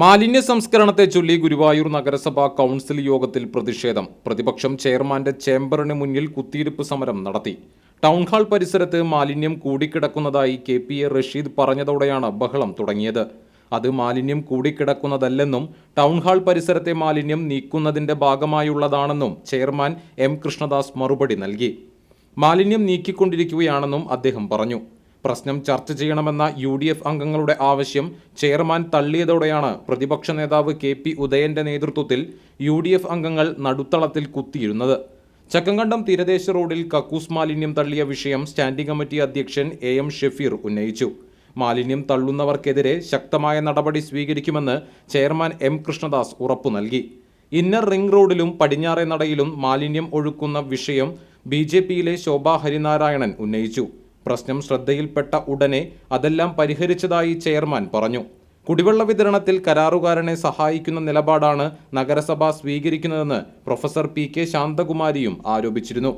മാലിന്യ സംസ്കരണത്തെ ചൊല്ലി ഗുരുവായൂർ നഗരസഭാ കൗൺസിൽ യോഗത്തിൽ പ്രതിഷേധം. പ്രതിപക്ഷം ചെയർമാന്റെ ചേംബറിന് മുന്നിൽ കുത്തിയിരിപ്പ് സമരം നടത്തി. ടൗൺ ഹാൾ പരിസരത്ത് മാലിന്യം കൂടിക്കിടക്കുന്നതായി കെ പി എ റഷീദ് പറഞ്ഞതോടെയാണ് ബഹളം തുടങ്ങിയത്. അത് മാലിന്യം കൂടിക്കിടക്കുന്നതല്ലെന്നും ടൗൺ ഹാൾ പരിസരത്തെ മാലിന്യം നീക്കുന്നതിന്റെ ഭാഗമായുള്ളതാണെന്നും ചെയർമാൻ എം കൃഷ്ണദാസ് മറുപടി നൽകി. മാലിന്യം നീക്കിക്കൊണ്ടിരിക്കുകയാണെന്നും അദ്ദേഹം പറഞ്ഞു. പ്രശ്നം ചർച്ച ചെയ്യണമെന്ന യു ഡി എഫ് അംഗങ്ങളുടെ ആവശ്യം ചെയർമാൻ തള്ളിയതോടെയാണ് പ്രതിപക്ഷ നേതാവ് കെ പി ഉദയന്റെ നേതൃത്വത്തിൽ യു ഡി എഫ് അംഗങ്ങൾ നടുത്തളത്തിൽ കുത്തിയിരുന്നത്. ചക്കങ്കണ്ടം തീരദേശ റോഡിൽ കക്കൂസ് മാലിന്യം തള്ളിയ വിഷയം സ്റ്റാൻഡിംഗ് കമ്മിറ്റി അധ്യക്ഷൻ എ എം ഷെഫീർ ഉന്നയിച്ചു. മാലിന്യം തള്ളുന്നവർക്കെതിരെ ശക്തമായ നടപടി സ്വീകരിക്കുമെന്ന് ചെയർമാൻ എം കൃഷ്ണദാസ് ഉറപ്പു നൽകി. ഇന്നർ റിംഗ് റോഡിലും പടിഞ്ഞാറേ നടയിലും മാലിന്യം ഒഴുക്കുന്ന വിഷയം ബി ജെ പിയിലെ ശോഭാ ഹരിനാരായണൻ ഉന്നയിച്ചു. പ്രശ്നം ശ്രദ്ധയിൽപ്പെട്ട ഉടനെ അതെല്ലാം പരിഹരിച്ചതായി ചെയർമാൻ പറഞ്ഞു. കുടിവെള്ള വിതരണത്തിൽ കരാറുകാരനെ സഹായിക്കുന്ന നിലപാടാണ് നഗരസഭ സ്വീകരിക്കുന്നതെന്ന് പ്രൊഫസർ പി കെ ശാന്തകുമാരിയും ആരോപിച്ചിരുന്നു.